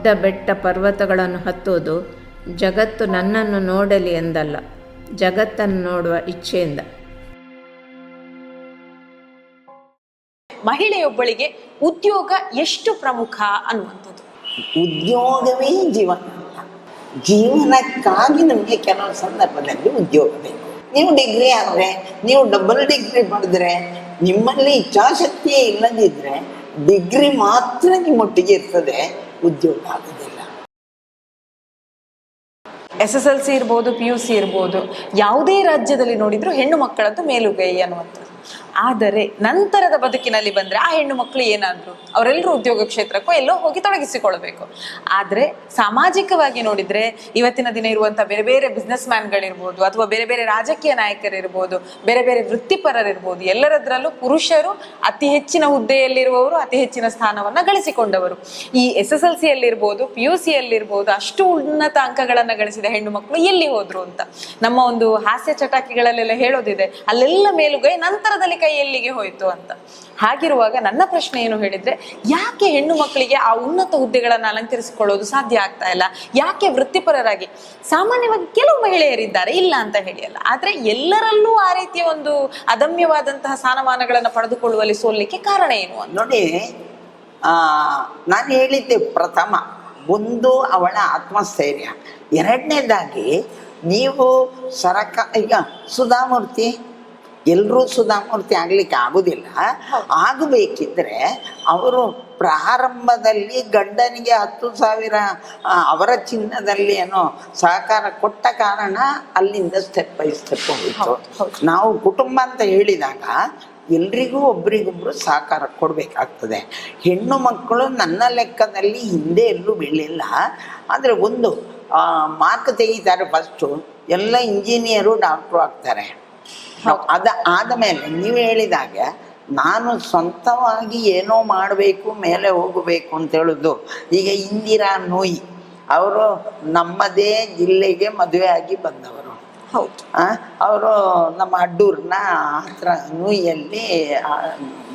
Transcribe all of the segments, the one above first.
ಗುಡ್ಡ ಬೆಟ್ಟ ಪರ್ವತಗಳನ್ನು ಹತ್ತುವುದು ಜಗತ್ತು ನನ್ನನ್ನು ನೋಡಲಿ ಎಂದಲ್ಲ ಜಗತ್ತನ್ನು ನೋಡುವ ಇಚ್ಛೆಯಿಂದ. ಮಹಿಳೆಯೊಬ್ಬಳಿಗೆ ಉದ್ಯೋಗ ಎಷ್ಟು ಪ್ರಮುಖ ಅನ್ನುವಂಥದ್ದು. ಉದ್ಯೋಗವೇ ಜೀವನ. ಜೀವನಕ್ಕಾಗಿ ನಮಗೆ ಕೆಲವು ಸಂದರ್ಭದಲ್ಲಿ ಉದ್ಯೋಗ ಬೇಕು. ನೀವು ಡಿಗ್ರಿ ಆದರೆ ನೀವು ಡಬಲ್ ಡಿಗ್ರಿ ಪಡೆದ್ರೆ ನಿಮ್ಮಲ್ಲಿ ಇಚ್ಛಾಶಕ್ತಿಯೇ ಇಲ್ಲದಿದ್ರೆ ಡಿಗ್ರಿ ಮಾತ್ರ ನಿಮ್ಮೊಟ್ಟಿಗೆ ಇರ್ತದೆ. ಉದ್ಯೋಗ ಆಗೋದಿಲ್ಲ. ಎಸ್ ಎಸ್ ಎಲ್ ಸಿ ಇರ್ಬೋದು ಪಿ ಯು ಸಿ ಇರ್ಬೋದು, ಯಾವುದೇ ರಾಜ್ಯದಲ್ಲಿ ನೋಡಿದ್ರು ಹೆಣ್ಣು ಮಕ್ಕಳದ್ದು ಮೇಲುಗೈ ಅನ್ನುವಂಥದ್ದು. ಆದರೆ ನಂತರದ ಬದುಕಿನಲ್ಲಿ ಬಂದರೆ ಆ ಹೆಣ್ಣು ಮಕ್ಕಳು ಏನಾದ್ರು ಅವರೆಲ್ಲರೂ ಉದ್ಯೋಗ ಕ್ಷೇತ್ರಕ್ಕೂ ಎಲ್ಲೋ ಹೋಗಿ ತೊಡಗಿಸಿಕೊಳ್ಬೇಕು. ಆದರೆ ಸಾಮಾಜಿಕವಾಗಿ ನೋಡಿದ್ರೆ ಇವತ್ತಿನ ದಿನ ಇರುವಂಥ ಬೇರೆ ಬೇರೆ ಬಿಸ್ನೆಸ್ ಮ್ಯಾನ್ಗಳಿರ್ಬೋದು ಅಥವಾ ಬೇರೆ ಬೇರೆ ರಾಜಕೀಯ ನಾಯಕರಿರ್ಬೋದು, ಬೇರೆ ಬೇರೆ ವೃತ್ತಿಪರರಿರ್ಬೋದು, ಎಲ್ಲರದ್ರಲ್ಲೂ ಪುರುಷರು ಅತಿ ಹೆಚ್ಚಿನ ಹುದ್ದೆಯಲ್ಲಿರುವವರು ಅತಿ ಹೆಚ್ಚಿನ ಸ್ಥಾನವನ್ನ ಗಳಿಸಿಕೊಂಡವರು. ಈ ಎಸ್ ಎಸ್ ಎಲ್ ಸಿಯಲ್ಲಿರ್ಬೋದು, ಪಿ ಯು ಸಿಯಲ್ಲಿರ್ಬೋದು ಅಷ್ಟು ಉನ್ನತ ಅಂಕಗಳನ್ನು ಗಳಿಸಿದ ಹೆಣ್ಣು ಮಕ್ಕಳು ಎಲ್ಲಿ ಹೋದ್ರು ಅಂತ. ನಮ್ಮ ಒಂದು ಹಾಸ್ಯ ಚಟಾಕಿಗಳಲ್ಲೆಲ್ಲ ಹೇಳೋದಿದೆ, ಅಲ್ಲೆಲ್ಲ ಮೇಲುಗೈ ನಂತರದಲ್ಲಿ ಎಲ್ಲಿಗೆ ಹೋಯ್ತು ಅಂತ. ಹಾಗಿರುವಾಗ ನನ್ನ ಪ್ರಶ್ನೆ ಏನು ಹೇಳಿದ್ರೆ ಯಾಕೆ ಹೆಣ್ಣು ಮಕ್ಕಳಿಗೆ ಆ ಉನ್ನತ ಹುದ್ದೆಗಳನ್ನ ಅಲಂಕರಿಸಿಕೊಳ್ಳೋದು ಸಾಧ್ಯ ಆಗ್ತಾ ಇಲ್ಲ? ಯಾಕೆ ವೃತ್ತಿಪರರಾಗಿ? ಸಾಮಾನ್ಯವಾಗಿ ಕೆಲವು ಮಹಿಳೆಯರಿದ್ದಾರೆ ಇಲ್ಲ ಅಂತ ಹೇಳಿ ಅಲ್ಲ. ಆದ್ರೆ ಎಲ್ಲರಲ್ಲೂ ಆ ರೀತಿಯ ಒಂದು ಅದಮ್ಯವಾದಂತಹ ಸ್ಥಾನಮಾನಗಳನ್ನು ಪಡೆದುಕೊಳ್ಳುವಲ್ಲಿ ಸೋಲಿಕ್ಕೆ ಕಾರಣ ಏನು ನೋಡಿ ಆ, ನಾನು ಹೇಳಿದ್ದೆ ಪ್ರಥಮ ಒಂದು ಅವಳ ಆತ್ಮಸ್ಥೈರ್ಯ. ಎರಡನೇದಾಗಿ ನೀವು ಸರಕ ಈಗ ಸುಧಾಮೂರ್ತಿ ಎಲ್ಲರೂ ಸುಧಾಮೂರ್ತಿ ಆಗ್ಲಿಕ್ಕೆ ಆಗುದಿಲ್ಲ. ಆಗಬೇಕಿದ್ರೆ ಅವರು ಪ್ರಾರಂಭದಲ್ಲಿ ಗಂಡನಿಗೆ ಹತ್ತು ಸಾವಿರ ಅವರ ಚಿನ್ನದಲ್ಲಿ ಏನೋ ಸಹಕಾರ ಕೊಟ್ಟ ಕಾರಣ ಅಲ್ಲಿಂದ ಸ್ಟೆಪ್ ಬೈ ಸ್ಟೆಪ್ ಹೋಗಿತ್ತು ನಾವು ಕುಟುಂಬ ಅಂತ ಹೇಳಿದಾಗ ಎಲ್ರಿಗೂ ಒಬ್ರಿಗೊಬ್ರು ಸಹಕಾರ ಕೊಡಬೇಕಾಗ್ತದೆ. ಹೆಣ್ಣು ಮಕ್ಕಳು ನನ್ನ ಲೆಕ್ಕದಲ್ಲಿ ಹಿಂದೆ ಎಲ್ಲೂ ಬೀಳಿಲ್ಲ ಆದರೆ ಒಂದು ಮಾರ್ಕ್ ತೆಗಿತಾರೆ ಫಸ್ಟು ಎಲ್ಲ ಇಂಜಿನಿಯರು ಡಾಕ್ಟ್ರು ಆಗ್ತಾರೆ. ಅದ ಆದಮೇಲೆ ನೀವು ಹೇಳಿದಾಗ ನಾನು ಸ್ವಂತವಾಗಿ ಏನೋ ಮಾಡಬೇಕು ಮೇಲೆ ಹೋಗಬೇಕು ಅಂತ ಹೇಳೋದು. ಈಗ ಇಂದಿರಾ ನೋಯಿ ಅವರು ನಮ್ಮದೇ ಜಿಲ್ಲೆಗೆ ಮದುವೆ ಆಗಿ ಬಂದವರು. ಹೌದು. ಅವರು ನಮ್ಮ ಅಡ್ಡೂರ್ನ ಹತ್ರ ನೂಯಿಯಲ್ಲಿ ಆ,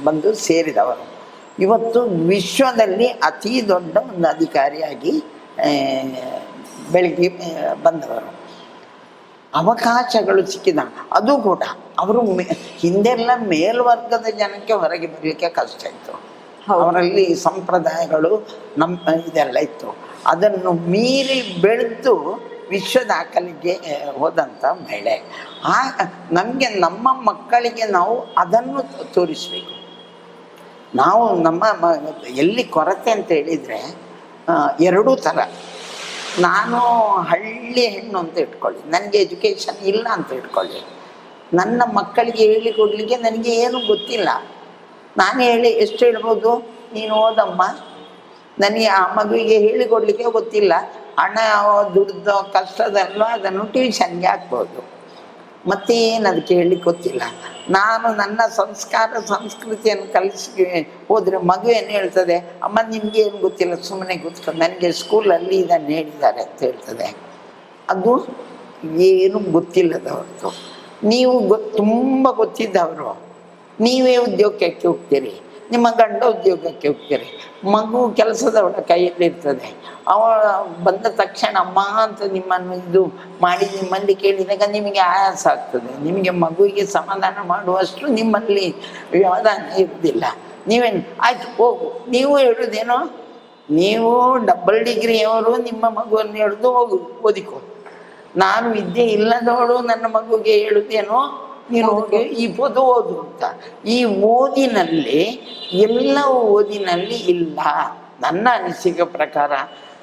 ಬಂದು ಸೇರಿದವರು. ಇವತ್ತು ವಿಶ್ವದಲ್ಲಿ ಅತಿ ದೊಡ್ಡ ಒಂದು ಅಧಿಕಾರಿಯಾಗಿ ಬೆಳಗ್ಗೆ ಬಂದವರು. ಅವಕಾಶಗಳು ಸಿಕ್ಕಿದ. ಅದು ಕೂಡ ಅವರು ಮೇ- ಹಿಂದೆಲ್ಲ ಮೇಲ್ವರ್ಗದ ಜನಕ್ಕೆ ಹೊರಗೆ ಬರಲಿಕ್ಕೆ ಕಷ್ಟ ಇತ್ತು. ಅವರಲ್ಲಿ ಸಂಪ್ರದಾಯಗಳು ನಮ್ಮ ಇದೆಲ್ಲ ಇತ್ತು. ಅದನ್ನು ಮೀರಿ ಬೆಳೆದು ವಿಶ್ವ ದಾಖಲೆಗೆ ಆ, ಹೋದಂಥ ಮಹಿಳೆ. ಆ ನಮಗೆ ನಮ್ಮ ಮಕ್ಕಳಿಗೆ ನಾವು ಅದನ್ನು ತೋರಿಸಬೇಕು. ನಾವು ನಮ್ಮ ಎಲ್ಲಿ ಕೊರತೆ ಅಂತ ಹೇಳಿದರೆ ಎರಡೂ ಥರ ನಾನು ಹಳ್ಳಿ ಹೆಣ್ಣು ಅಂತ ಇಟ್ಕೊಳ್ಳಿ. ನನಗೆ ಎಜುಕೇಷನ್ ಇಲ್ಲ ಅಂತ ಇಟ್ಕೊಳ್ಳಿ. ನನ್ನ ಮಕ್ಕಳಿಗೆ ಹೇಳಿಕೊಡ್ಲಿಕ್ಕೆ ನನಗೆ ಏನು ಗೊತ್ತಿಲ್ಲ. ನಾನು ಹೇಳಿ, ಎಷ್ಟು ಹೇಳ್ಬೋದು? ನೀನು ಓದಮ್ಮ. ನನಗೆ ಆ ಮಗುವಿಗೆ ಹೇಳಿಕೊಡ್ಲಿಕ್ಕೆ ಗೊತ್ತಿಲ್ಲ. ಹಣ, ದುಡ್ದು, ಕಷ್ಟದಲ್ಲ ಅದನ್ನು ಟ್ಯೂಷನ್ಗೆ ಹಾಕ್ಬೋದು. ಮತ್ತೇನು ಅದಕ್ಕೆ ಹೇಳಲಿಕ್ಕೆ ಗೊತ್ತಿಲ್ಲ. ನಾನು ನನ್ನ ಸಂಸ್ಕಾರ, ಸಂಸ್ಕೃತಿಯನ್ನು ಕಲಿಸಿ ಹೋದರೆ ಮಗು ಏನು ಹೇಳ್ತದೆ? ಅಮ್ಮ, ನಿಮಗೆ ಏನು ಗೊತ್ತಿಲ್ಲ? ಸುಮ್ಮನೆ ಕೂತ್ಕೊಂಡು ನನಗೆ ಸ್ಕೂಲಲ್ಲಿ ಇದನ್ನು ಹೇಳಿದ್ದಾರೆ ಅಂತ ಹೇಳ್ತದೆ. ಅದು ಏನು ಗೊತ್ತಿಲ್ಲದವ್ರದ್ದು. ನೀವು ಗೊತ್ತು ತುಂಬ ಗೊತ್ತಿದ್ದವರು. ನೀವೇ ಉದ್ಯೋಗಕ್ಕೆ ಹೋಗ್ತೀರಿ. ನಿಮ್ಮ ಗಂಡ ಉದ್ಯೋಗಕ್ಕೆ ಹೋಗ್ತೀರಿ. ಮಗು ಕೆಲಸದವಳ ಕೈಯಲ್ಲಿ ಇರ್ತದೆ. ಅವ ಬಂದ ತಕ್ಷಣ ಅಮ್ಮ ಅಂತ ನಿಮ್ಮನ್ನು ಇದು ಮಾಡಿ ನಿಮ್ಮಲ್ಲಿ ಕೇಳಿದಾಗ ನಿಮಗೆ ಆಯಾಸ ಆಗ್ತದೆ. ನಿಮಗೆ ಮಗುವಿಗೆ ಸಮಾಧಾನ ಮಾಡುವಷ್ಟು ನಿಮ್ಮಲ್ಲಿ ವ್ಯವಧಾನ ಇರುವುದಿಲ್ಲ. ನೀವೇನು, ಆಯ್ತು, ಹೋಗು. ನೀವು ಹೇಳುದೇನೋ ನೀವು ಡಬಲ್ ಡಿಗ್ರಿಯವರು ನಿಮ್ಮ ಮಗುವನ್ನು ಹಿಡಿದು ಹೋಗು, ಓದಿಕೊ. ನಾನು ವಿದ್ಯೆ ಇಲ್ಲದವಳು ನನ್ನ ಮಗುಗೆ ಹೇಳುತ್ತೇನೋ ಹೋಗಿ ಈ ಓದು ಅಂತ. ಈ ಓದಿನಲ್ಲಿ ಎಲ್ಲವೂ ಓದಿನಲ್ಲಿ ಇಲ್ಲ. ನನ್ನ ಅನಿಸಿಕೆ ಪ್ರಕಾರ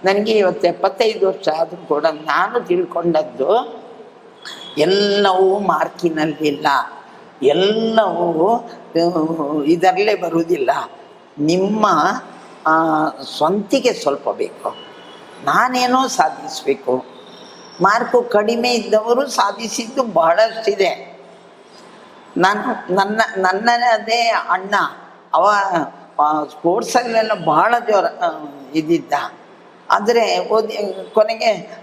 ನನಗೆ ಇವತ್ತು ಎಪ್ಪತ್ತೈದು ವರ್ಷ ಆದರೂ ಕೂಡ ನಾನು ತಿಳ್ಕೊಂಡದ್ದು ಎಲ್ಲವೂ ಮಾರ್ಕಿನಲ್ಲಿಲ್ಲ ಎಲ್ಲವೂ ಇದರಲ್ಲೇ ಬರುವುದಿಲ್ಲ. ನಿಮ್ಮ ಸ್ವಂತಿಗೆ ಸ್ವಲ್ಪ ಬೇಕು. ನಾನೇನೋ ಸಾಧಿಸಬೇಕು. ಮಾರ್ಕು ಕಡಿಮೆ ಇದ್ದವರು ಸಾಧಿಸಿದ್ದು ಬಹಳಷ್ಟಿದೆ. ನಾನು ನನ್ನ ನನ್ನದೇ ಅಣ್ಣ. ಅವ ಸ್ಪೋರ್ಟ್ಸಲ್ಲೆಲ್ಲ ಬಹಳ ಜೋರ ಇದ್ದಿದ್ದ. ಆದರೆ ಓದಿ ಕೊನೆಗೆ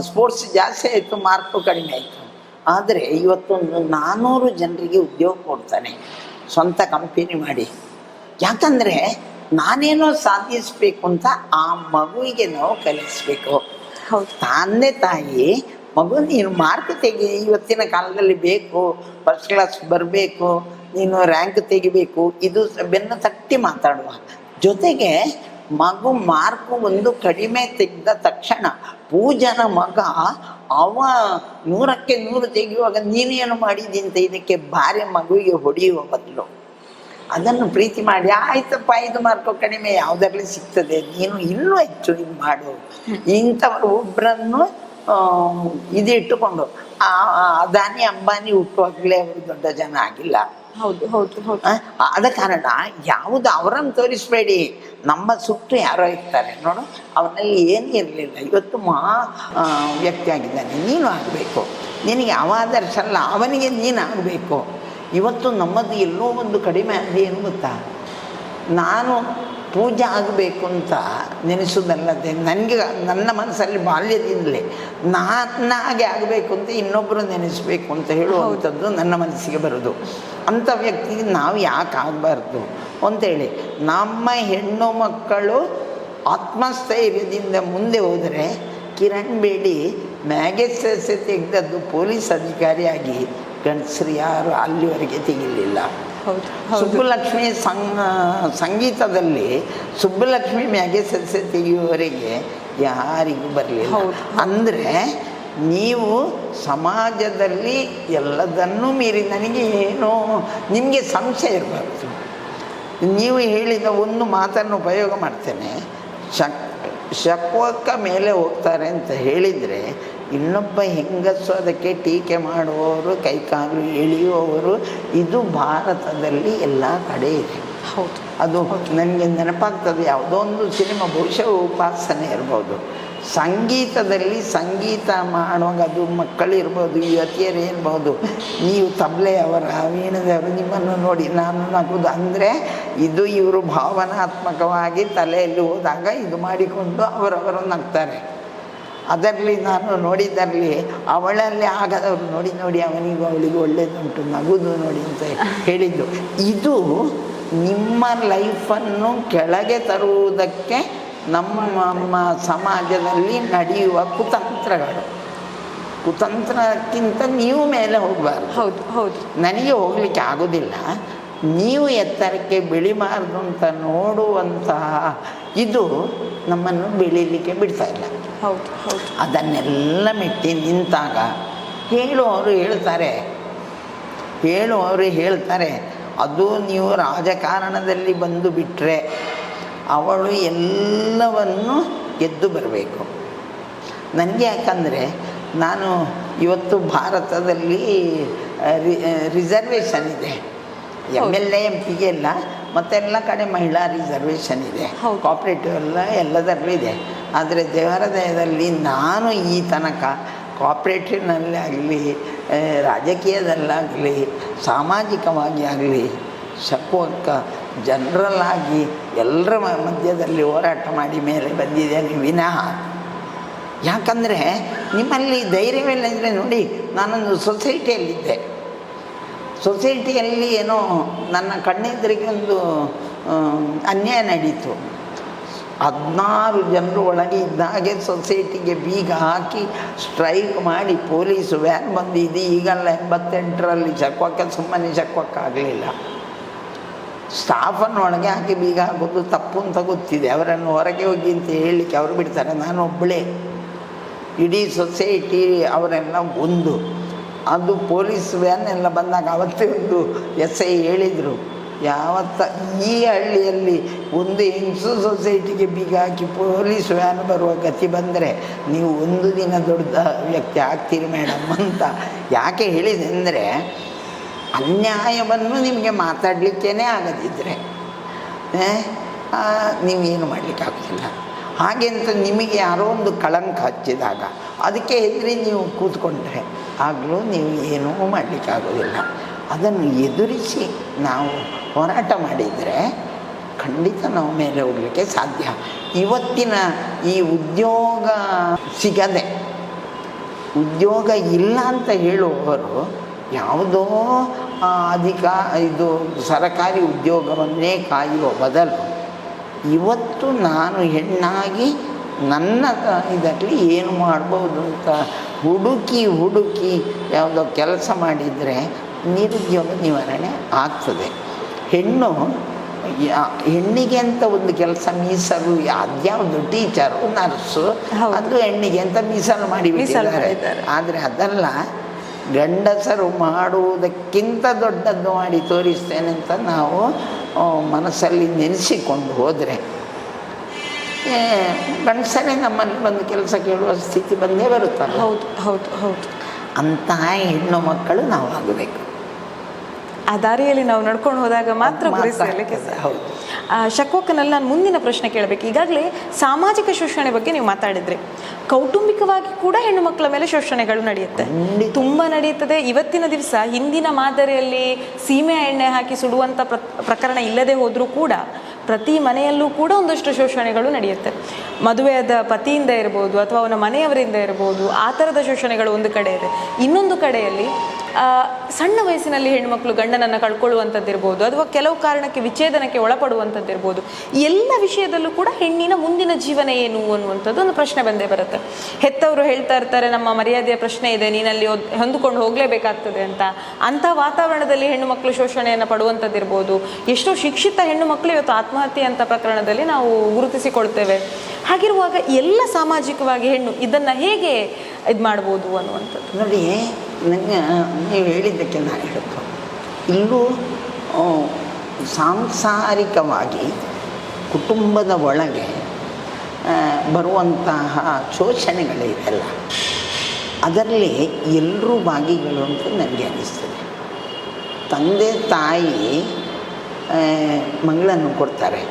ಸ್ಪೋರ್ಟ್ಸ್ ಜಾಸ್ತಿ ಆಯಿತು ಮಾರ್ಕು ಕಡಿಮೆ ಆಯಿತು. ಆದರೆ ಇವತ್ತೊಂದು ನಾನ್ನೂರು ಜನರಿಗೆ ಉದ್ಯೋಗ ಕೊಡ್ತಾನೆ. ಸ್ವಂತ ಕಂಪನಿ ಮಾಡಿ. ಯಾಕಂದರೆ ನಾನೇನೋ ಸಾಧಿಸಬೇಕು ಅಂತ ಆ ಮಗುವಿಗೆ ನಾವು ಕಲಿಸ್ಬೇಕು. ಹೌದು. ತಂದೆ ತಾಯಿ ಮಗು ನೀನು ಮಾರ್ಕ್ ತೆಗಿ ಇವತ್ತಿನ ಕಾಲದಲ್ಲಿ ಬೇಕು ಫಸ್ಟ್ ಕ್ಲಾಸ್ ಬರಬೇಕು ನೀನು ರ್ಯಾಂಕ್ ತೆಗಿಬೇಕು ಇದು ಬೆನ್ನು ತಟ್ಟಿ ಮಾತಾಡುವ. ಜೊತೆಗೆ ಮಗು ಮಾರ್ಕು ಒಂದು ಕಡಿಮೆ ತೆಗೆದ ತಕ್ಷಣ ಪೂಜನ ಮಗ ಅವ ನೂರಕ್ಕೆ ನೂರು ತೆಗೆಯುವಾಗ ನೀನೇನು ಮಾಡಿದಿ ಅಂತ ಇದಕ್ಕೆ ಭಾರಿ ಮಗುವಿಗೆ ಹೊಡೆಯುವ ಬದಲು. ಅದನ್ನು ಪ್ರೀತಿ ಮಾಡಿ ಆಯ್ತಪ್ಪ ಐದು ಮಾರ್ಕು ಕಡಿಮೆ ಯಾವುದರಲ್ಲಿ ಸಿಗ್ತದೆ ನೀನು ಇನ್ನೂ ಹೆಚ್ಚು ಇದು ಮಾಡು. ಇಂಥವರು ಒಬ್ಬರನ್ನು ಇದು ಇಟ್ಟುಕೊಂಡು. ಆ ಅದಾನಿ ಅಂಬಾನಿ ಹುಟ್ಟುವಾಗಲೇ ಅವರು ದೊಡ್ಡ ಜನ ಆಗಿಲ್ಲ. ಹೌದು ಹೌದು ಆದ ಕಾರಣ ಯಾವುದು ಅವರನ್ನು ತೋರಿಸ್ಬೇಡಿ. ನಮ್ಮ ಸುಟ್ಟು ಯಾರೋ ಇರ್ತಾರೆ ನೋಡು ಅವನಲ್ಲಿ ಏನೂ ಇರಲಿಲ್ಲ. ಇವತ್ತು ಮಹಾ ವ್ಯಕ್ತಿ ಆಗಿದ್ದಾನೆ. ನೀನು ಆಗಬೇಕು. ನಿನಗೆ ಅವ ಆದರ್ಶ ಅಲ್ಲ ಅವನಿಗೆ ನೀನು ಆಗಬೇಕು. ಇವತ್ತು ನಮ್ಮದು ಎಲ್ಲೋ ಒಂದು ಕಡಿಮೆ ಅಂದ್ರೆ ಏನು ಗೊತ್ತಾ? ನಾನು ಪೂಜೆ ಆಗಬೇಕು ಅಂತ ನೆನೆಸೋದಲ್ಲದೆ ನನಗೆ ನನ್ನ ಮನಸ್ಸಲ್ಲಿ ಬಾಲ್ಯದಿಂದಲೇ ನಾನಾಗೆ ಆಗಬೇಕು ಅಂತ ಇನ್ನೊಬ್ಬರು ನೆನೆಸಬೇಕು ಅಂತ ಹೇಳುವಂಥದ್ದು ನನ್ನ ಮನಸ್ಸಿಗೆ ಬರೋದು ಅಂಥ ವ್ಯಕ್ತಿಗೆ ನಾವು ಯಾಕೆ ಆಗಬಾರ್ದು ಅಂತೇಳಿ ನಮ್ಮ ಹೆಣ್ಣು ಮಕ್ಕಳು ಆತ್ಮಸ್ಥೈರ್ಯದಿಂದ ಮುಂದೆ ಹೋದರೆ ಕಿರಣ್ ಬೇಡಿ ಮ್ಯಾಗಸೆಸ್ ತೆಗೆದದ್ದು ಪೊಲೀಸ್ ಅಧಿಕಾರಿಯಾಗಿ ಗಂಡಸರು ಯಾರು ಅಲ್ಲಿವರೆಗೆ ತೆಗಿಲಿಲ್ಲ. ಸುಬ್ಬಲಕ್ಷ್ಮಿ ಸಂಗ ಸಂಗೀತದಲ್ಲಿ ಸುಬ್ಬಲಕ್ಷ್ಮಿ ಸಸ್ಯ ತೆಗೆಯುವವರೆಗೆ ಯಾರಿಗೂ ಬರಲಿಲ್ಲ. ಅಂದರೆ ನೀವು ಸಮಾಜದಲ್ಲಿ ಎಲ್ಲದನ್ನೂ ಮೀರಿ ನನಗೆ ಏನೋ ನಿಮಗೆ ಸಂಶಯ ಇರಬಾರ್ದು. ನೀವು ಹೇಳಿದ ಒಂದು ಮಾತನ್ನು ಉಪಯೋಗ ಮಾಡ್ತೇನೆ. ಶಕ್ ಶಕ್ವಕ್ಕ ಮೇಲೆ ಹೋಗ್ತಾರೆ ಅಂತ ಹೇಳಿದರೆ ಇನ್ನೊಬ್ಬ ಹೆಂಗಸು ಅದಕ್ಕೆ ಟೀಕೆ ಮಾಡುವವರು ಕೈಕಾಲು ಎಳೆಯುವವರು ಇದು ಭಾರತದಲ್ಲಿ ಎಲ್ಲ ಕಡೆ ಇದೆ. ಹೌದು. ಅದು ನನಗೆ ನೆನಪಾಗ್ತದೆ ಯಾವುದೋ ಒಂದು ಸಿನಿಮಾ ಬಹುಶಃ ಉಪಾಸನೆ ಇರ್ಬೋದು. ಸಂಗೀತದಲ್ಲಿ ಸಂಗೀತ ಮಾಡುವಾಗ ಅದು ಮಕ್ಕಳಿರ್ಬೋದು ಯುವತಿಯರು ಇರ್ಬೋದು ನೀವು ತಬಲೆಯವರ ವೀಣದವರು ನಿಮ್ಮನ್ನು ನೋಡಿ ನಾನು ನಗುದು ಅಂದರೆ ಇದು ಇವರು ಭಾವನಾತ್ಮಕವಾಗಿ ತಲೆಯಲ್ಲಿ ಹೋದಾಗ ಇದು ಮಾಡಿಕೊಂಡು ಅವರವರು ನಗ್ತಾರೆ. ಅದರಲ್ಲಿ ನಾನು ನೋಡಿದ್ದರಲ್ಲಿ ಅವಳಲ್ಲಿ ಆಗದವ್ರು ನೋಡಿ ನೋಡಿ ಅವನಿಗೂ ಅವಳಿಗೂ ಒಳ್ಳೇದುಂಟು ನಗುದು ನೋಡಿ ಅಂತ ಹೇಳಿದ್ದು. ಇದು ನಿಮ್ಮ ಲೈಫನ್ನು ಕೆಳಗೆ ತರುವುದಕ್ಕೆ ನಮ್ಮ ನಮ್ಮ ಸಮಾಜದಲ್ಲಿ ನಡೆಯುವ ಕುತಂತ್ರಗಳು. ಕುತಂತ್ರಕ್ಕಿಂತ ನೀವು ಮೇಲೆ ಹೋಗಬಾರ್ದು. ಹೌದು ಹೌದು. ನನಗೆ ಹೋಗಲಿಕ್ಕೆ ಆಗೋದಿಲ್ಲ. ನೀವು ಎತ್ತರಕ್ಕೆ ಬೆಳಿಬಾರ್ದು ಅಂತ ನೋಡುವಂತಹ ಇದು ನಮ್ಮನ್ನು ಬೆಳೀಲಿಕ್ಕೆ ಬಿಡ್ತಾ ಇಲ್ಲ. ಹೌದು ಹೌದು. ಅದನ್ನೆಲ್ಲ ಮೆಟ್ಟಿ ನಿಂತಾಗ ಹೇಳುವವರು ಹೇಳ್ತಾರೆ. ಹೇಳುವವರು ಹೇಳ್ತಾರೆ ಅದು ನೀವು ರಾಜಕಾರಣದಲ್ಲಿ ಬಂದು ಬಿಟ್ಟರೆ ಅವಳು ಎಲ್ಲವನ್ನು ಗೆದ್ದು ಬರಬೇಕು. ನನಗೆ ಯಾಕಂದರೆ ನಾನು ಇವತ್ತು ಭಾರತದಲ್ಲಿ ರಿಸರ್ವೇಷನ್ ಇದೆ. ಎಂ ಎಲ್ ಎ ಎಂ ಪಿಗೆ ಎಲ್ಲ ಮತ್ತೆಲ್ಲ ಕಡೆ ಮಹಿಳಾ ರಿಸರ್ವೇಷನ್ ಇದೆ. ಕಾಪ್ರೇಟಿವ್ ಎಲ್ಲ ಎಲ್ಲದರಲ್ಲೂ ಇದೆ. ಆದರೆ ದೇವರ ದಯದಲ್ಲಿ ನಾನು ಈ ತನಕ ಕಾಪ್ರೇಟಿವ್ನಲ್ಲಿ ಆಗಲಿ ರಾಜಕೀಯದಲ್ಲಾಗಲಿ ಸಾಮಾಜಿಕವಾಗಿ ಆಗಲಿ ಶಕುವಕ್ಕ ಜನರಲ್ ಆಗಿ ಎಲ್ಲರ ಮಧ್ಯದಲ್ಲಿ ಹೋರಾಟ ಮಾಡಿ ಮೇಲೆ ಬಂದಿದ್ದೇನೆ ವಿನಃ. ಯಾಕಂದರೆ ನಿಮ್ಮಲ್ಲಿ ಧೈರ್ಯವಿಲ್ಲ ಅಂದರೆ ನೋಡಿ, ನಾನೊಂದು ಸೊಸೈಟಿಯಲ್ಲಿದ್ದೆ ಸೊಸೈಟಿಯಲ್ಲಿ ಏನೋ ನನ್ನ ಕಣ್ಣೆದುರಿಗೆ ಒಂದು ಅನ್ಯಾಯ ನಡೀತು. ಹದಿನಾರು ಜನರು ಒಳಗೆ ಇದ್ದಾಗೆ ಸೊಸೈಟಿಗೆ ಬೀಗ ಹಾಕಿ ಸ್ಟ್ರೈಕ್ ಮಾಡಿ ಪೊಲೀಸು ವ್ಯಾನ್ ಬಂದಿದ್ದು ಈಗಲ್ಲ ಎಂಬತ್ತೆಂಟರಲ್ಲಿ ಚಕ್ವಕ್ಕೆ ಸುಮ್ಮನೆ ಚಕ್ವಕ್ಕಾಗಲಿಲ್ಲ ಸ್ಟಾಫನ್ನು ಒಳಗೆ ಹಾಕಿ ಬೀಗ ಹಾಕೋದು ತಪ್ಪು ಅಂತ ಗೊತ್ತಿದೆ. ಅವರನ್ನು ಹೊರಗೆ ಹೋಗಿ ಅಂತ ಹೇಳಲಿಕ್ಕೆ ಅವರು ಬಿಡ್ತಾರೆ. ನಾನು ಒಬ್ಬಳೇ ಇಡೀ ಸೊಸೈಟಿ ಅವರೆಲ್ಲ ಒಂದು. ಅದು ಪೊಲೀಸ್ ವ್ಯಾನ್ ಎಲ್ಲ ಬಂದಾಗ ಅವತ್ತೇ ಒಂದು ಎಸ್ ಐ ಹೇಳಿದರು. ಯಾವತ್ತ ಈ ಹಳ್ಳಿಯಲ್ಲಿ ಒಂದು ಹೆಂಗಸು ಸೊಸೈಟಿಗೆ ಬಿಗಾಕಿ ಪೊಲೀಸ್ ವ್ಯಾನ್ ಬರುವ ಗತಿ ಬಂದರೆ ನೀವು ಒಂದು ದಿನ ದೊಡ್ಡ ವ್ಯಕ್ತಿ ಆಗ್ತೀರಿ ಮೇಡಮ್ ಅಂತ ಯಾಕೆ ಹೇಳಿದೆ ಅಂದರೆ ಅನ್ಯಾಯವನ್ನು ನಿಮಗೆ ಮಾತಾಡಲಿಕ್ಕೇ ಆಗದಿದ್ದರೆ ನೀವೇನು ಮಾಡಲಿಕ್ಕಾಗೋದಿಲ್ಲ ಹಾಗೆ ಅಂತ ನಿಮಗೆ ಯಾರೋ ಒಂದು ಕಳಂಕ ಹಚ್ಚಿದಾಗ ಅದಕ್ಕೆ ಹೆದರಿ ನೀವು ಕೂತ್ಕೊಂಡ್ರೆ ಆಗಲೂ ನೀವು ಏನೂ ಮಾಡಲಿಕ್ಕಾಗೋದಿಲ್ಲ ಅದನ್ನು ಎದುರಿಸಿ ನಾವು ಹೋರಾಟ ಮಾಡಿದರೆ ಖಂಡಿತ ನಾವು ಮೇಲೆ ಹೋಗಲಿಕ್ಕೆ ಸಾಧ್ಯ. ಇವತ್ತಿನ ಈ ಉದ್ಯೋಗ ಸಿಗದೆ, ಉದ್ಯೋಗ ಇಲ್ಲ ಅಂತ ಹೇಳುವವರು ಯಾವುದೋ ಅಧಿಕ ಇದು ಸರಕಾರಿ ಉದ್ಯೋಗವನ್ನೇ ಕಾಯುವ ಬದಲು ಇವತ್ತು ನಾನು ಹೆಣ್ಣಾಗಿ ನನ್ನ ಇದರಲ್ಲಿ ಏನು ಮಾಡ್ಬೋದು ಅಂತ ಹುಡುಕಿ ಹುಡುಕಿ ಯಾವುದೋ ಕೆಲಸ ಮಾಡಿದರೆ ನಿರುದ್ಯೋಗ ನಿವಾರಣೆ ಆಗ್ತದೆ. ಹೆಣ್ಣು ಹೆಣ್ಣಿಗೆ ಅಂತ ಒಂದು ಕೆಲಸ ಮೀಸಲು ಅದ್ಯಾವುದು ಟೀಚರು ನರ್ಸು. ಅದು ಹೆಣ್ಣಿಗೆ ಅಂತ ಮೀಸಲು ಮಾಡಿ ಆದರೆ ಅದೆಲ್ಲ ಗಂಡಸರು ಮಾಡುವುದಕ್ಕಿಂತ ದೊಡ್ಡದ್ದು ಮಾಡಿ ತೋರಿಸ್ತೇನೆ ಅಂತ ನಾವು ಮನಸ್ಸಲ್ಲಿ ನೆನೆಸಿಕೊಂಡು ಹೋದರೆ ಗಂಡಸರೇ ನಮ್ಮಲ್ಲಿ ಬಂದು ಕೆಲಸ ಕೇಳುವ ಸ್ಥಿತಿ ಬಂದೇ ಬರುತ್ತಲ್ಲ ಹೌದು ಹೌದು ಹೌದು. ಅಂತಹ ಹೆಣ್ಣು ಮಕ್ಕಳು ನಾವು ಆಗಬೇಕು ಆ ದಾರಿಯಲ್ಲಿ ನಾವು ನಡ್ಕೊಂಡು ಹೋದಾಗ ಮಾತ್ರ ಗುರಿ ಮಾತ್ರ. ಸೇರಲಿಕ್ಕೆ ಆಗ್ತದೆ, ಹೌದು. ಶಕ್ವಕ್ಕನಲ್ಲಿ ನಾನು ಮುಂದಿನ ಪ್ರಶ್ನೆ ಕೇಳಬೇಕು. ಈಗಾಗಲೇ ಸಾಮಾಜಿಕ ಶೋಷಣೆ ಬಗ್ಗೆ ನೀವು ಮಾತಾಡಿದ್ರಿ. ಕೌಟುಂಬಿಕವಾಗಿ ಕೂಡ ಹೆಣ್ಣು ಮಕ್ಕಳ ಮೇಲೆ ಶೋಷಣೆಗಳು ನಡೆಯುತ್ತೆ. ತುಂಬ ನಡೆಯುತ್ತದೆ. ಇವತ್ತಿನ ದಿವಸ ಹಿಂದಿನ ಮಾದರಿಯಲ್ಲಿ ಸೀಮೆ ಎಣ್ಣೆ ಹಾಕಿ ಸುಡುವಂಥ ಪ್ರ ಪ್ರಕರಣ ಇಲ್ಲದೆ ಹೋದರೂ ಕೂಡ ಪ್ರತಿ ಮನೆಯಲ್ಲೂ ಕೂಡ ಒಂದಷ್ಟು ಶೋಷಣೆಗಳು ನಡೆಯುತ್ತೆ. ಮದುವೆಯಾದ ಪತಿಯಿಂದ ಇರ್ಬೋದು ಅಥವಾ ಅವನ ಮನೆಯವರಿಂದ ಇರ್ಬೋದು ಆ ಥರದ ಶೋಷಣೆಗಳು ಒಂದು ಕಡೆ ಇದೆ. ಇನ್ನೊಂದು ಕಡೆಯಲ್ಲಿ ಸಣ್ಣ ವಯಸ್ಸಿನಲ್ಲಿ ಹೆಣ್ಮಕ್ಳು ಗಂಡನನ್ನು ಕಳ್ಕೊಳ್ಳುವಂಥದ್ದಿರ್ಬೋದು ಅಥವಾ ಕೆಲವು ಕಾರಣಕ್ಕೆ ವಿಚ್ಛೇದನಕ್ಕೆ ಒಳಪಡುವಂಥದ್ದಿರ್ಬೋದು ಎಲ್ಲ ವಿಷಯದಲ್ಲೂ ಕೂಡ ಹೆಣ್ಣಿನ ಮುಂದಿನ ಜೀವನ ಏನು ಅನ್ನುವಂಥದ್ದು ಒಂದು ಪ್ರಶ್ನೆ ಬಂದೇ ಬರುತ್ತೆ. ಹೆತ್ತವರು ಹೇಳ್ತಾ ಇರ್ತಾರೆ, ನಮ್ಮ ಮರ್ಯಾದೆಯ ಪ್ರಶ್ನೆ ಇದೆ, ನೀನಲ್ಲಿ ಹೊಂದಿಕೊಂಡು ಹೋಗಲೇಬೇಕಾಗ್ತದೆ ಅಂತ. ಅಂಥ ವಾತಾವರಣದಲ್ಲಿ ಹೆಣ್ಣು ಮಕ್ಕಳು ಶೋಷಣೆಯನ್ನು ಪಡುವಂಥದ್ದಿರ್ಬೋದು ಎಷ್ಟೋ ಶಿಕ್ಷಿತ ಹೆಣ್ಣು ಮಕ್ಕಳು ಇವತ್ತು ಆತ್ಮಹತ್ಯೆ ಅಂತ ಪ್ರಕರಣದಲ್ಲಿ ನಾವು ಗುರುತಿಸಿಕೊಳ್ತೇವೆ. ಹಾಗಿರುವಾಗ ಎಲ್ಲ ಸಾಮಾಜಿಕವಾಗಿ ಹೆಣ್ಣು ಇದನ್ನು ಹೇಗೆ ಇದು ಮಾಡ್ಬೋದು ಅನ್ನುವಂಥದ್ದು? ನೋಡಿ ನನಗೆ ನೀವು ಹೇಳಿದ್ದಕ್ಕೆ ನಾನು ಹೇಳೋದು ಇಲ್ಲೂ ಸಾಂಸಾರಿಕವಾಗಿ ಕುಟುಂಬದ ಒಳಗೆ ಬರುವಂತಹ ಶೋಷಣೆಗಳಿವೆಲ್ಲ, ಅದರಲ್ಲಿ ಎಲ್ಲರೂ ಭಾಗಿಗಳು ಅಂತ ನನಗೆ ಅನ್ನಿಸ್ತದೆ ತಂದೆ, ತಾಯಿ ಮಗಳನ್ನು ಕೊಡ್ತಾರೆ.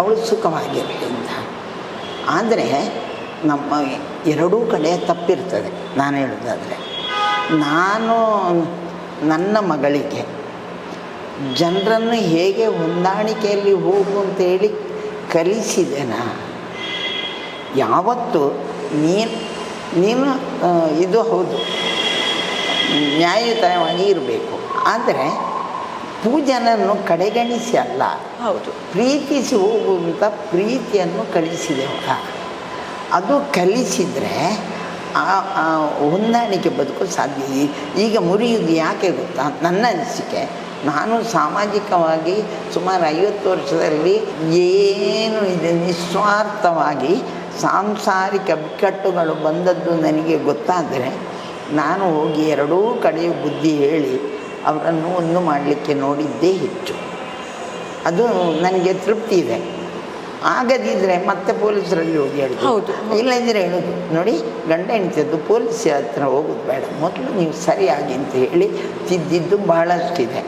ಅವಳು ಸುಖವಾಗಿರಲಿ ಅಂತ. ಆದರೆ ನಮ್ಮ ಎರಡೂ ಕಡೆ ತಪ್ಪಿರ್ತದೆ, ನಾನು ಹೇಳೋದಾದರೆ. ನಾನು ನನ್ನ ಮಗಳಿಗೆ ಜನರನ್ನು ಹೇಗೆ ಹೊಂದಾಣಿಕೆಯಲ್ಲಿ ಹೋಗು ಅಂತೇಳಿ ಕಲಿಸಿದೆನಾ? ಯಾವತ್ತು ನೀನು ನೀನು ಇದು ಹೌದು, ನ್ಯಾಯಯುತವಾಗಿ ಇರಬೇಕು. ಆದರೆ ಪೂಜನನ್ನು ಕಡೆಗಣಿಸಿ ಅಲ್ಲ. ಹೌದು. ಪ್ರೀತಿಸಿ ಹೋಗುವಂಥ ಪ್ರೀತಿಯನ್ನು ಕಲಿಸಿದೆವಲ್ಲ ಅದು ಕಲಿಸಿದರೆ ಆ ಆ ಹೊಂದಾಣಿಕೆ ಬದುಕು ಸಾಧ್ಯ. ಈಗ ಮುರಿಯುವುದು ಯಾಕೆ ಗೊತ್ತಾ? ನನ್ನ ಅನಿಸಿಕೆ ನಾನು ಸಾಮಾಜಿಕವಾಗಿ ಸುಮಾರು ಐವತ್ತು ವರ್ಷದಲ್ಲಿ ಏನು ಇದೆ ನಿಸ್ವಾರ್ಥವಾಗಿ ಸಾಂಸಾರಿಕ ಬಿಕ್ಕಟ್ಟುಗಳು ಬಂದದ್ದು ನನಗೆ ಗೊತ್ತಾದರೆ ನಾನು ಹೋಗಿ ಎರಡೂ ಕಡೆಯೂ ಬುದ್ಧಿ ಹೇಳಿ ಅವರನ್ನು ಒಂದು ಮಾಡಲಿಕ್ಕೆ ನೋಡಿದ್ದೇ ಹೆಚ್ಚು. ಅದು ನನಗೆ ತೃಪ್ತಿ ಇದೆ. ಆಗದಿದ್ದರೆ ಮತ್ತೆ ಪೊಲೀಸರಲ್ಲಿ ಹೋಗಿ ಹೇಳೋದು ಹೌದು. ಇಲ್ಲದಿದ್ದರೆ ಹೇಳೋದು ನೋಡಿ ಗಂಡ ಹೆಂಡ್ತಿದ್ದು ಪೊಲೀಸ್ ಹತ್ರ ಹೋಗೋದು ಬೇಡ. ಮೊದಲು ನೀವು ಸರಿಯಾಗಿ ಅಂತ ಹೇಳಿ ತಿದ್ದಿದ್ದು ಬಹಳಷ್ಟಿದೆ.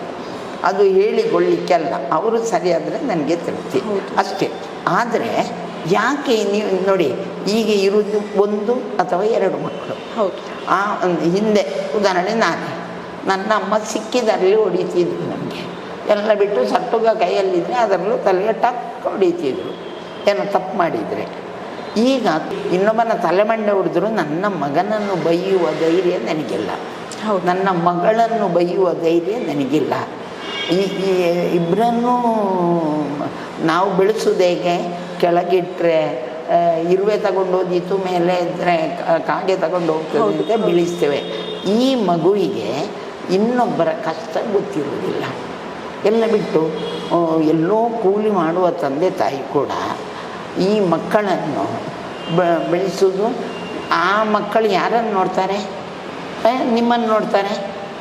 ಅದು ಹೇಳಿಕೊಳ್ಳಿಕ್ಕೆಲ್ಲ. ಅವರು ಸರಿಯಾದರೆ ನನಗೆ ತೃಪ್ತಿ. ಅಷ್ಟೇ. ಆದರೆ ಯಾಕೆ ನೀವು ನೋಡಿ ಈಗ ಇರುವುದು ಒಂದು ಅಥವಾ ಎರಡು ಮಕ್ಕಳು? ಹೌದು. ಆ ಒಂದು ಹಿಂದೆ ಉದಾಹರಣೆ ನಾನೇ. ನನ್ನ ಅಮ್ಮ ಸಿಕ್ಕಿದಲ್ಲಿ ಹೊಡಿತಿದ್ರು ನನಗೆ. ಎಲ್ಲ ಬಿಟ್ಟು ಸಟ್ಟುಗ ಕೈಯಲ್ಲಿದ್ದರೆ ಅದರಲ್ಲೂ ತಲೆಗೆ ಟಕ್ ಹೊಡಿತಿದ್ರು. ಏನೋ ತಪ್ಪು ಮಾಡಿದರೆ. ಈಗ ಇನ್ನೊಬ್ಬನ ತಲೆಮಂಡೆ ಹೊಡೆದ್ರು ನನ್ನ ಮಗನನ್ನು ಬೈಯುವ ಧೈರ್ಯ ನನಗಿಲ್ಲ. ಹೌದು. ನನ್ನ ಮಗಳನ್ನು ಬೈಯುವ ಧೈರ್ಯ ನನಗಿಲ್ಲ. ಈ ಈ ಇಬ್ಬರನ್ನೂ ನಾವು ಬೆಳೆಸೋದು ಹೇಗೆ? ಕೆಳಗಿಟ್ಟರೆ ಇರುವೆ ತಗೊಂಡು ಹೋದಿತ್ತು ಮೇಲೆ ಇದ್ದರೆ ಕಾಗೆ ತಗೊಂಡು ಹೋಗ್ತದೆ ಅಂತ ಬೀಳಿಸ್ತೇವೆ. ಈ ಮಗುವಿಗೆ ಇನ್ನೊಬ್ಬರ ಕಷ್ಟ ಗೊತ್ತಿರುವುದಿಲ್ಲ. ಎಲ್ಲ ಬಿಟ್ಟು ಎಲ್ಲೋ ಕೂಲಿ ಮಾಡುವ ತಂದೆ ತಾಯಿ ಕೂಡ ಈ ಮಕ್ಕಳನ್ನು ಬ ಬೆಳೆಸೋದು ಆ ಮಕ್ಕಳು ಯಾರನ್ನು ನೋಡ್ತಾರೆ? ನಿಮ್ಮನ್ನು ನೋಡ್ತಾರೆ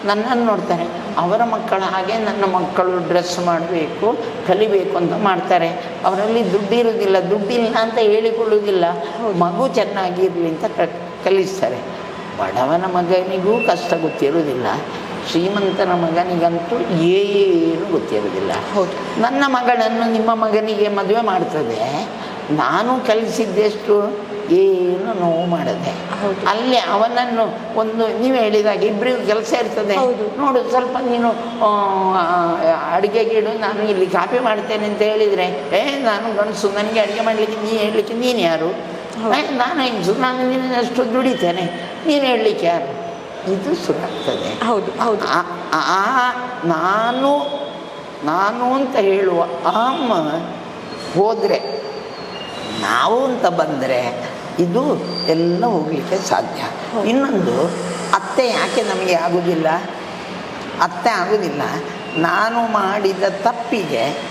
ನನ್ನನ್ನು ನೋಡ್ತಾರೆ. ಅವರ ಮಕ್ಕಳ ಹಾಗೆ ನನ್ನ ಮಕ್ಕಳು ಡ್ರೆಸ್ ಮಾಡಬೇಕು ಕಲಿಬೇಕು ಅಂತ ಮಾಡ್ತಾರೆ. ಅವರಲ್ಲಿ ದುಡ್ಡು ಇರೋದಿಲ್ಲ ದುಡ್ಡಿಲ್ಲ ಅಂತ ಹೇಳಿಕೊಳ್ಳೋದಿಲ್ಲ ಮಗು ಚೆನ್ನಾಗಿರಲಿ ಅಂತ ಕಲಿಸ್ತಾರೆ. ಬಡವನ ಮಗನಿಗೂ ಕಷ್ಟ ಗೊತ್ತಿರೋದಿಲ್ಲ ಶ್ರೀಮಂತನ ಮಗನಿಗಂತೂ ಏನು ಗೊತ್ತಿರೋದಿಲ್ಲ ಹೌದು. ನನ್ನ ಮಗಳನ್ನು ನಿಮ್ಮ ಮಗನಿಗೆ ಮದುವೆ ಮಾಡ್ತದೆ. ನಾನು ಕಲಿಸಿದ್ದೆಷ್ಟು ಏನು ನೋವು ಮಾಡದೆ. ಅಲ್ಲಿ ಅವನನ್ನು ಒಂದು ನೀವು ಹೇಳಿದಾಗ ಇಬ್ಬರಿಗೂ ಕೆಲಸ ಇರ್ತದೆ. ನೋಡು ಸ್ವಲ್ಪ ನೀನು ಅಡುಗೆ ಗಿಡು ನಾನು ಇಲ್ಲಿ ಕಾಪಿ ಮಾಡ್ತೇನೆ ಅಂತ ಹೇಳಿದರೆ ಏ ನಾನು ಗಂಡಸು ನನಗೆ ಅಡುಗೆ ಮಾಡಲಿಕ್ಕೆ ನೀ ಹೇಳಲಿಕ್ಕೆ ನೀನು ಯಾರು? ನಾನು ಹೆಂಗಸು ನಾನು ನಿನ್ನಷ್ಟು ದುಡಿತೇನೆ. ನೀನು ಹೇಳಲಿಕ್ಕೆ ಯಾರು? ಇದು ಸುರಾಗ್ತದೆ ಹೌದು ಹೌದು. ಆ- ಆ ನಾನು ನಾನು ಅಂತ ಹೇಳುವ ಅಮ್ಮ ಹೋದರೆ ನಾವು ಅಂತ ಬಂದರೆ ಇದು ಎಲ್ಲ ಹೋಗಲಿಕ್ಕೆ ಸಾಧ್ಯ. ಇನ್ನೊಂದು ಅತ್ತೆ ಯಾಕೆ ನಮಗೆ ಆಗೋದಿಲ್ಲ? ಅತ್ತೆ ಆಗೋದಿಲ್ಲ. ನಾನು ಮಾಡಿದ ತಪ್ಪಿಗೆ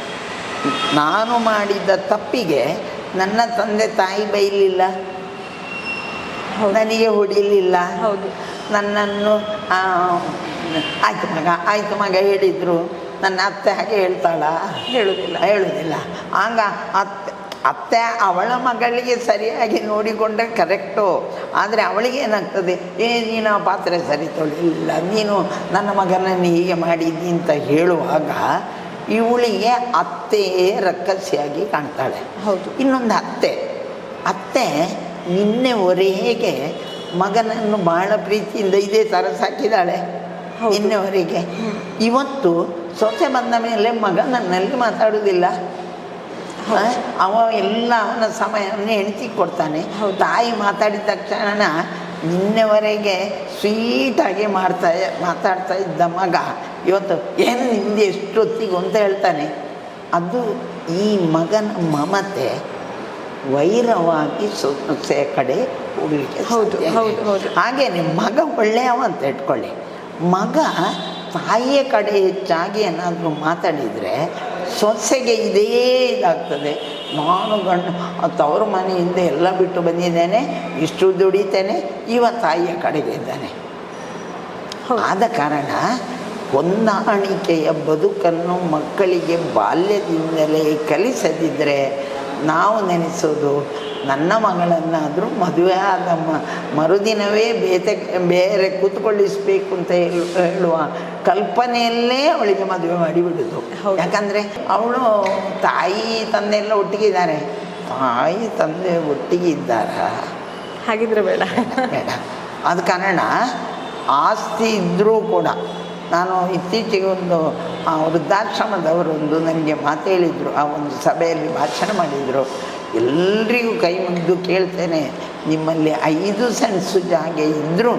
ನಾನು ಮಾಡಿದ ತಪ್ಪಿಗೆ ನನ್ನ ತಂದೆ ತಾಯಿ ಬೈಲಿಲ್ಲ. ನನಗೆ ಹೊಡಿಲಿಲ್ಲ. ಹೌದು. ನನ್ನನ್ನು ಆಯ್ತು ಮಗ ಆಯ್ತು ಮಗ ಹೇಳಿದರು. ನನ್ನ ಅತ್ತೆ ಹಾಗೆ ಹೇಳ್ತಾಳ. ಹೇಳುದಿಲ್ಲ ಹೇಳುವುದಿಲ್ಲ ಆಗ ಅತ್ತೆ ಅತ್ತೆ ಅವಳ ಮಗಳಿಗೆ ಸರಿಯಾಗಿ ನೋಡಿಕೊಂಡ್ರೆ ಕರೆಕ್ಟು ಆದರೆ ಅವಳಿಗೆ ಏನಾಗ್ತದೆ? ಏ ನೀನು ಆ ಪಾತ್ರೆ ಸರಿ ತೊಳಿಲಿಲ್ಲ ನೀನು ನನ್ನ ಮಗನನ್ನು ಹೀಗೆ ಮಾಡಿದ್ದಿ ಅಂತ ಹೇಳುವಾಗ ಇವಳಿಗೆ ಅತ್ತೆಯೇ ರಕ್ಕಸಿಯಾಗಿ ಕಾಣ್ತಾಳೆ. ಹೌದು. ಇನ್ನೊಂದು ಅತ್ತೆ. ಅತ್ತೆ ನಿನ್ನೆವರೆಗೆ ಮಗನನ್ನು ಬಹಳ ಪ್ರೀತಿಯಿಂದ ಇದೇ ಥರ ಸಾಕಿದ್ದಾಳೆ ಇನ್ನವರಿಗೆ. ಇವತ್ತು ಸೊಸೆ ಬಂದ ಮೇಲೆ ಮಗ ನನ್ನಲ್ಲಿ ಮಾತಾಡುವುದಿಲ್ಲ ಅವ ಎಲ್ಲ ಅವನ ಸಮಯವನ್ನು ಹೆಣತಿ ಕೊಡ್ತಾನೆ. ತಾಯಿ ಮಾತಾಡಿದ ತಕ್ಷಣ ನಿನ್ನೆವರೆಗೆ ಸ್ವೀಟಾಗಿ ಮಾಡ್ತಾ ಮಾತಾಡ್ತಾ ಇದ್ದ ಮಗ ಇವತ್ತು ಏನು ನಿಂದು ಎಷ್ಟೊತ್ತಿಗೂ ಅಂತ ಹೇಳ್ತಾನೆ. ಅದು ಈ ಮಗನ ಮಮತೆ ವೈರವಾಗಿ ಸೊಸೆ ಕಡೆ ಹೋಗಲಿಕ್ಕೆ ಹೌದು, ಹೌದು ಹೌದು. ಹಾಗೇನೆ ಮಗ ಒಳ್ಳೆಯವ ಅಂತ ಇಟ್ಕೊಳ್ಳಿ. ಮಗ ತಾಯಿಯ ಕಡೆ ಹೆಚ್ಚಾಗಿ ಏನಾದರೂ ಮಾತಾಡಿದರೆ ಸೊಸೆಗೆ ಇದೇ ಇದಾಗ್ತದೆ. ನಾನು ಗಂಡು ತವರು ಮನೆಯಿಂದ ಎಲ್ಲ ಬಿಟ್ಟು ಬಂದಿದ್ದೇನೆ ಇಷ್ಟು ದುಡಿತೇನೆ ಇವ ತಾಯಿಯ ಕಡೆಗೆ ಇದ್ದಾನೆ. ಆದ ಕಾರಣ ಹೊಂದಾಣಿಕೆಯ ಬದುಕನ್ನು ಮಕ್ಕಳಿಗೆ ಬಾಲ್ಯದಿಂದಲೇ ಕಲಿಸದಿದ್ದರೆ ನಾವು ನೆನೆಸೋದು. ನನ್ನ ಮಗಳನ್ನಾದರೂ ಮದುವೆ ಆದ ಮರುದಿನವೇ ಬೇತೆ ಬೇರೆ ಕೂತ್ಕೊಳ್ಳಿಸ್ಬೇಕು ಅಂತ ಹೇಳು ಹೇಳುವ ಕಲ್ಪನೆಯಲ್ಲೇ ಅವಳಿಗೆ ಮದುವೆ ಮಾಡಿಬಿಡೋದು. ಯಾಕಂದರೆ ಅವಳು ತಾಯಿ ತಂದೆ ಎಲ್ಲ ಒಟ್ಟಿಗೆ ಇದ್ದಾರೆ ತಾಯಿ ತಂದೆ ಒಟ್ಟಿಗೆ ಇದ್ದಾರಾ ಹಾಗಿದ್ರೆ ಬೇಡ. ಬೇಡ. ಆದ ಕಾರಣ ಆಸ್ತಿ ಇದ್ದರೂ ಕೂಡ ನಾನು ಇತ್ತೀಚೆಗೆ ಒಂದು ಆ ವೃದ್ಧಾಶ್ರಮದವರೊಂದು ನನಗೆ ಮಾತು ಹೇಳಿದರು. ಆ ಒಂದು ಸಭೆಯಲ್ಲಿ ಭಾಷಣ ಮಾಡಿದರು. ಎಲ್ರಿಗೂ ಕೈ ಮುಗಿದು ಕೇಳ್ತೇನೆ ನಿಮ್ಮಲ್ಲಿ ಐದು ಸೆನ್ಸು ಜಾಗೆ ಇದ್ದರೂ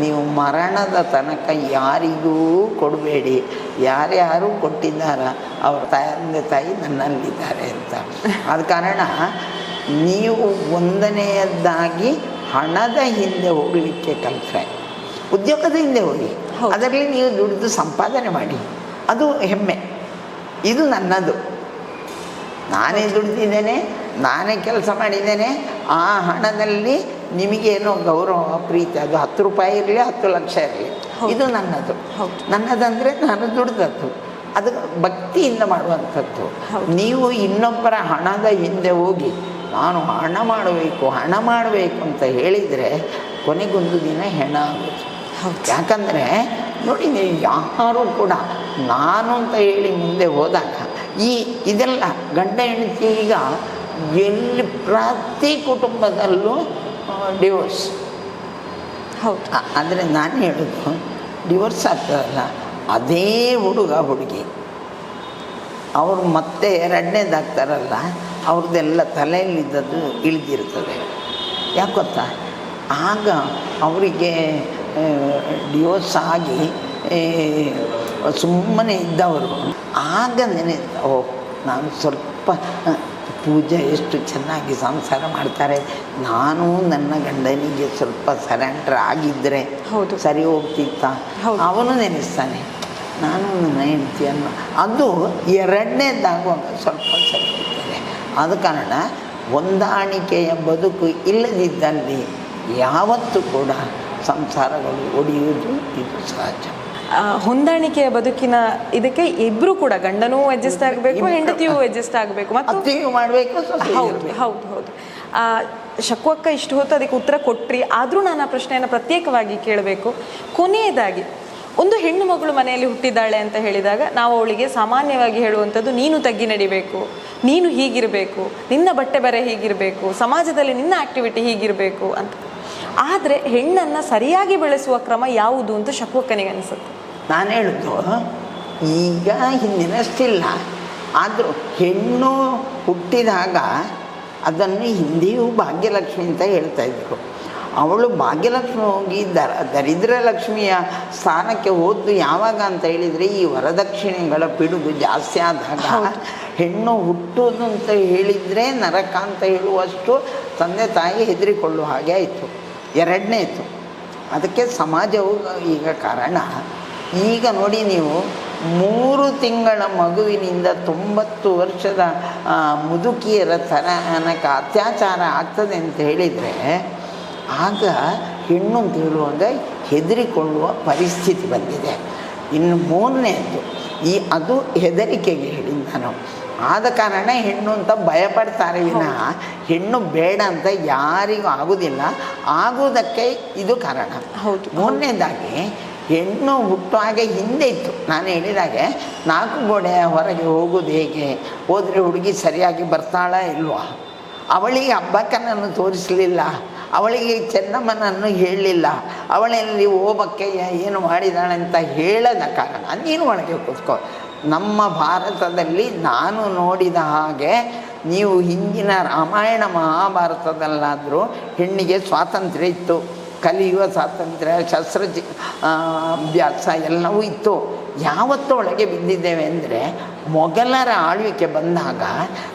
ನೀವು ಮರಣದ ತನಕ ಯಾರಿಗೂ ಕೊಡಬೇಡಿ. ಯಾರ್ಯಾರು ಕೊಟ್ಟಿದ್ದಾರ ಅವ್ರ ತಂದೆ ತಾಯಿ ನನ್ನಲ್ಲಿದ್ದಾರೆ ಅಂತ. ಆದ ಕಾರಣ ನೀವು ಒಂದನೆಯದ್ದಾಗಿ ಹಣದ ಹಿಂದೆ ಹೋಗಲಿಕ್ಕೆ ಕಲಿತ್ರೆ ಉದ್ಯೋಗದ ಹಿಂದೆ ಹೋಗಿ. ಅದರಲ್ಲಿ ನೀವು ದುಡಿದು ಸಂಪಾದನೆ ಮಾಡಿ. ಅದು ಹೆಮ್ಮೆ. ಇದು ನನ್ನದು. ನಾನೇ ದುಡಿದಿದ್ದೇನೆ ನಾನೇ ಕೆಲಸ ಮಾಡಿದ್ದೇನೆ ಆ ಹಣದಲ್ಲಿ ನಿಮಗೇನೋ ಗೌರವ ಪ್ರೀತಿ ಅದು ಹತ್ತು ರೂಪಾಯಿ ಇರಲಿ ಹತ್ತು ಲಕ್ಷ ಇರಲಿ. ಇದು ನನ್ನದು. ನನ್ನದಂದರೆ ನಾನು ದುಡ್ದದ್ದು. ಅದು ಭಕ್ತಿಯಿಂದ ಮಾಡುವಂಥದ್ದು. ನೀವು ಇನ್ನೊಬ್ಬರ ಹಣದ ಹಿಂದೆ ಹೋಗಿ ನಾನು ಹಣ ಮಾಡಬೇಕು ಹಣ ಮಾಡಬೇಕು ಅಂತ ಹೇಳಿದರೆ ಕೊನೆಗೊಂದು ದಿನ ಹೆಣ ಆಗೋದು. ಹೌದು. ಯಾಕಂದರೆ ನೋಡಿ ನೀವು ಯಾರು ಕೂಡ ನಾನು ಅಂತ ಹೇಳಿ ಮುಂದೆ ಹೋದಾಗ ಈ ಇದೆಲ್ಲ ಗಂಡ ಹೆಂಡತಿ ಈಗ ಎಲ್ಲಿ ಪ್ರತಿ ಕುಟುಂಬದಲ್ಲೂ ಡಿವೋರ್ಸ್ ಹೌದು. ಅಂದರೆ ನಾನು ಹೇಳೋದು ಡಿವೋರ್ಸ್ ಆಗ್ತದಲ್ಲ ಅದೇ ಹುಡುಗ ಹುಡುಗಿ. ಅವರು ಮತ್ತೆ ಎರಡನೇದಾಗ್ತಾರಲ್ಲ ಅವ್ರದ್ದೆಲ್ಲ ತಲೆಯಲ್ಲಿದ್ದದ್ದು ಇಳಿದಿರ್ತದೆ. ಯಾಕೆ ಗೊತ್ತಾ? ಆಗ ಅವರಿಗೆ ಡಿವೋರ್ಸ್ ಆಗಿ ಸುಮ್ಮನೆ ಇದ್ದವರು. ಆಗ ನೆನೆ ಓ ನಾನು ಸ್ವಲ್ಪ ಪೂಜೆ ಎಷ್ಟು ಚೆನ್ನಾಗಿ ಸಂಸಾರ ಮಾಡ್ತಾರೆ. ನಾನು ನನ್ನ ಗಂಡನಿಗೆ ಸ್ವಲ್ಪ ಸರೆಂಡರ್ ಆಗಿದ್ದರೆ ಹೌದು. ಸರಿ ಹೋಗ್ತಿತ್ತ? ಅವನು ನೆನೆಸ್ತಾನೆ. ನಾನು ನನ್ನ ಹೆಂಡತಿಯನ್ನು ಅದು ಎರಡನೇದಾಗುವಾಗ ಸ್ವಲ್ಪ ಸರಿ ಹೋಗ್ತದೆ ಆದ ಕಾರಣ ಹೊಂದಾಣಿಕೆಯ ಬದುಕು ಇಲ್ಲದಿದ್ದಲ್ಲಿ ಯಾವತ್ತೂ ಕೂಡ ಸಂಸಾರಗಳು ಒಡೆಯುವುದು ಇದು ಸಹಜ. ಹೊಂದಾಣಿಕೆಯ ಬದುಕಿನ ಇದಕ್ಕೆ ಇಬ್ರು ಕೂಡ ಗಂಡನೂ ಅಡ್ಜಸ್ಟ್ ಆಗಬೇಕು ಹೆಂಡತಿಯೂ ಅಡ್ಜಸ್ಟ್ ಆಗಬೇಕು. ಮತ್ತು ಮಾಡಬೇಕು ಹೌದು ಹೌದು ಹೌದು. ಶಕ್ವಕ್ಕ ಇಷ್ಟು ಹೊತ್ತು ಅದಕ್ಕೆ ಉತ್ತರ ಕೊಟ್ರಿ ಆದರೂ ನಾನು ಆ ಪ್ರಶ್ನೆಯನ್ನು ಪ್ರತ್ಯೇಕವಾಗಿ ಕೇಳಬೇಕು. ಕೊನೆಯದಾಗಿ ಒಂದು ಹೆಣ್ಣು ಮಗಳು ಮನೆಯಲ್ಲಿ ಹುಟ್ಟಿದ್ದಾಳೆ ಅಂತ ಹೇಳಿದಾಗ ನಾವು ಅವಳಿಗೆ ಸಾಮಾನ್ಯವಾಗಿ ಹೇಳುವಂಥದ್ದು ನೀನು ತಗ್ಗಿ ನಡಿಬೇಕು ನೀನು ಹೀಗಿರಬೇಕು ನಿನ್ನ ಬಟ್ಟೆ ಬರೆ ಹೀಗಿರಬೇಕು ಸಮಾಜದಲ್ಲಿ ನಿನ್ನ ಆಕ್ಟಿವಿಟಿ ಹೀಗಿರಬೇಕು ಅಂತ. ಆದರೆ ಹೆಣ್ಣನ್ನು ಸರಿಯಾಗಿ ಬೆಳೆಸುವ ಕ್ರಮ ಯಾವುದು ಅಂತ ಶಕ್ವಕ್ಕನಿಗೆ ಅನಿಸುತ್ತೆ? ನಾನು ಹೇಳಿದ್ದು ಈಗ ಹಿಂದಿನಷ್ಟಿಲ್ಲ ಆದರೂ ಹೆಣ್ಣು ಹುಟ್ಟಿದಾಗ ಅದನ್ನು ಹಿಂದಿಯೂ ಭಾಗ್ಯಲಕ್ಷ್ಮಿ ಅಂತ ಹೇಳ್ತಾ ಇದ್ರು. ಅವಳು ಭಾಗ್ಯಲಕ್ಷ್ಮಿ ಹೋಗಿ ದರ ದರಿದ್ರ ಲಕ್ಷ್ಮಿಯ ಸ್ಥಾನಕ್ಕೆ ಹೋದ್ದು ಯಾವಾಗ ಅಂತ ಹೇಳಿದರೆ ಈ ವರದಕ್ಷಿಣೆಗಳ ಪಿಡುಗು ಜಾಸ್ತಿ ಆದಾಗ ಹೆಣ್ಣು ಹುಟ್ಟೋದು ಅಂತ ಹೇಳಿದರೆ ನರಕ ಅಂತ ಹೇಳುವಷ್ಟು ತಂದೆ ತಾಯಿ ಹೆದರಿಕೊಳ್ಳುವ ಹಾಗೆ ಆಯಿತು. ಎರಡನೇದು ಅದಕ್ಕೆ ಸಮಾಜವು ಈಗ ಕಾರಣ. ಈಗ ನೋಡಿ ನೀವು, ಮೂರು ತಿಂಗಳ ಮಗುವಿನಿಂದ ತೊಂಬತ್ತು ವರ್ಷದ ಮುದುಕಿಯರ ತನಕ ಅತ್ಯಾಚಾರ ಆಗ್ತದೆ ಅಂತ ಹೇಳಿದರೆ, ಆಗ ಹೆಣ್ಣು ಅಂತ ಹೇಳುವಾಗ ಹೆದರಿಕೊಳ್ಳುವ ಪರಿಸ್ಥಿತಿ ಬಂದಿದೆ. ಇನ್ನು ಮೂರನೇದು ಈ ಅದು ಹೆದರಿಕೆಗೆ ಹೇಳಿ ನಾನು. ಆದ ಕಾರಣ ಹೆಣ್ಣು ಅಂತ ಭಯಪಡ್ತಾರೆ ವಿನಃ ಹೆಣ್ಣು ಬೇಡ ಅಂತ ಯಾರಿಗೂ ಆಗುವುದಿಲ್ಲ ಆಗುವುದಕ್ಕೆ ಇದು ಕಾರಣ. ಹೌದು. ಮೂರನೇದಾಗಿ ಹೆಣ್ಣು ಹುಟ್ಟುವಾಗೆ ಹಿಂದೆ ಇತ್ತು. ನಾನು ಹೇಳಿದಾಗೆ ನಾಲ್ಕು ಗೋಡೆಯ ಹೊರಗೆ ಹೋಗೋದು ಹೇಗೆ? ಹೋದರೆ ಹುಡುಗಿ ಸರಿಯಾಗಿ ಬರ್ತಾಳ ಇಲ್ವಾ? ಅವಳಿಗೆ ಹಬ್ಬಕ್ಕನನ್ನು ತೋರಿಸಲಿಲ್ಲ. ಅವಳಿಗೆ ಚೆನ್ನಮ್ಮನನ್ನು ಹೇಳಲಿಲ್ಲ ಅವಳಲ್ಲಿ ಹೋಗಕ್ಕೆ ಏನು ಮಾಡಿದಾಳೆ ಅಂತ ಹೇಳದ ಕಾರಣ ನೀನು ಒಳಗೆ ಕೂತ್ಕೋ. ನಮ್ಮ ಭಾರತದಲ್ಲಿ ನಾನು ನೋಡಿದ ಹಾಗೆ ನೀವು ಹಿಂದಿನ ರಾಮಾಯಣ ಮಹಾಭಾರತದಲ್ಲಾದರೂ ಹೆಣ್ಣಿಗೆ ಸ್ವಾತಂತ್ರ್ಯ ಇತ್ತು ಕಲಿಯುವ ಸ್ವಾತಂತ್ರ್ಯ ಶಸ್ತ್ರಜಿ ಆ, ಅಭ್ಯಾಸ ಎಲ್ಲವೂ ಇತ್ತು. ಯಾವತ್ತೊಳಗೆ ಬಿದ್ದಿದ್ದೇವೆ ಅಂದರೆ ಮೊಘಲರ ಆಳ್ವಿಕೆ ಬಂದಾಗ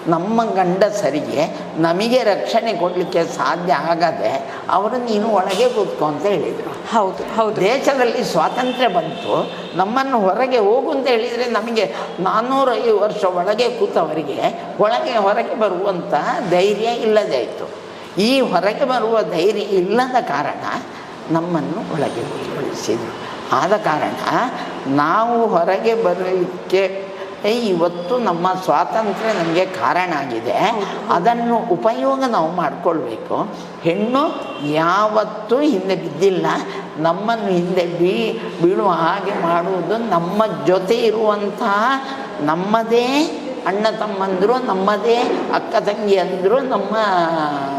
ನಮ್ಮ ಗಂಡಸರಿಗೆ ನಮಗೆ ರಕ್ಷಣೆ ಕೊಡಲಿಕ್ಕೆ ಸಾಧ್ಯ ಆಗದೆ ಅವರು ನೀನು ಒಳಗೆ ಕೂತ್ಕೊ ಅಂತ ಹೇಳಿದರು. ಹೌದು ಹೌದು. ದೇಶದಲ್ಲಿ ಸ್ವಾತಂತ್ರ್ಯ ಬಂತು ನಮ್ಮನ್ನು ಹೊರಗೆ ಹೋಗು ಅಂತ ಹೇಳಿದರೆ ನಮಗೆ ನಾನ್ನೂರೈದು ವರ್ಷ ಒಳಗೆ ಕೂತವರಿಗೆ ಒಳಗೆ ಹೊರಗೆ ಬರುವಂಥ ಧೈರ್ಯ ಇಲ್ಲದೇ ಆಯಿತು. ಈ ಹೊರಗೆ ಬರುವ ಧೈರ್ಯ ಇಲ್ಲದ ಕಾರಣ ನಮ್ಮನ್ನು ಒಳಗೆ ಕೂತ್ಕೊಳಿಸಿದರು. ಆದ ಕಾರಣ ನಾವು ಹೊರಗೆ ಬರಲಿಕ್ಕೆ ಇವತ್ತು ನಮ್ಮ ಸ್ವಾತಂತ್ರ್ಯ ನಮಗೆ ಕಾರಣ ಆಗಿದೆ. ಅದನ್ನು ಉಪಯೋಗ ನಾವು ಮಾಡಿಕೊಳ್ಬೇಕು. ಹೆಣ್ಣು ಯಾವತ್ತೂ ಹಿಂದೆ ಬಿದ್ದಿಲ್ಲ. ನಮ್ಮನ್ನು ಹಿಂದೆ ಬೀ ಬೀಳುವ ಹಾಗೆ ಮಾಡುವುದು ನಮ್ಮ ಜೊತೆ ಇರುವಂತಹ ನಮ್ಮದೇ ಅಣ್ಣ ತಮ್ಮಂದರು ನಮ್ಮದೇ ಅಕ್ಕ ತಂಗಿಯಂದರು ನಮ್ಮ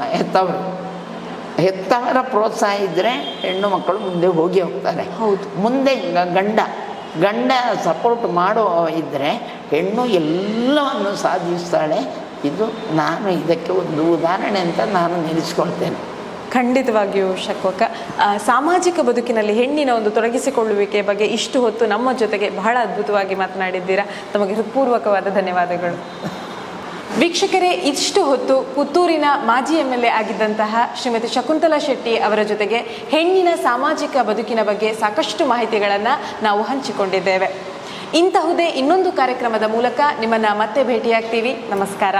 ಹೆತ್ತವರು. ಹೆತ್ತವರ ಪ್ರೋತ್ಸಾಹ ಇದ್ದರೆ ಹೆಣ್ಣು ಮಕ್ಕಳು ಮುಂದೆ ಹೋಗಿ ಹೋಗ್ತಾರೆ. ಹೌದು. ಮುಂದೆ ಗಂಡ ಗಂಡ ಸಪೋರ್ಟ್ ಮಾಡೋ ಇದ್ದರೆ ಹೆಣ್ಣು ಎಲ್ಲವನ್ನು ಸಾಧಿಸ್ತಾಳೆ. ಇದು ನಾನು ಇದಕ್ಕೆ ಒಂದು ಉದಾಹರಣೆ ಅಂತ ನಾನು ನೆನೆಸ್ಕೊಳ್ತೇನೆ. ಖಂಡಿತವಾಗಿಯೂ ಶಕ್ವಕ ಸಾಮಾಜಿಕ ಬದುಕಿನಲ್ಲಿ ಹೆಣ್ಣಿನ ಒಂದು ತೊಡಗಿಸಿಕೊಳ್ಳುವಿಕೆ ಬಗ್ಗೆ ಇಷ್ಟು ಹೊತ್ತು ನಮ್ಮ ಜೊತೆಗೆ ಬಹಳ ಅದ್ಭುತವಾಗಿ ಮಾತನಾಡಿದ್ದೀರಾ. ತಮಗೆ ಹೃತ್ಪೂರ್ವಕವಾದ ಧನ್ಯವಾದಗಳು. ವೀಕ್ಷಕರೇ ಇಷ್ಟು ಹೊತ್ತು ಪುತ್ತೂರಿನ ಮಾಜಿ ಎಂ ಎಲ್ ಎ ಆಗಿದ್ದಂತಹ ಶ್ರೀಮತಿ ಶಕುಂತಲಾ ಶೆಟ್ಟಿ ಅವರ ಜೊತೆಗೆ ಹೆಣ್ಣಿನ ಸಾಮಾಜಿಕ ಬದುಕಿನ ಬಗ್ಗೆ ಸಾಕಷ್ಟು ಮಾಹಿತಿಗಳನ್ನು ನಾವು ಹಂಚಿಕೊಂಡಿದ್ದೇವೆ. ಇಂತಹುದೇ ಇನ್ನೊಂದು ಕಾರ್ಯಕ್ರಮದ ಮೂಲಕ ನಿಮ್ಮನ್ನು ಮತ್ತೆ ಭೇಟಿಯಾಗ್ತೀವಿ. ನಮಸ್ಕಾರ.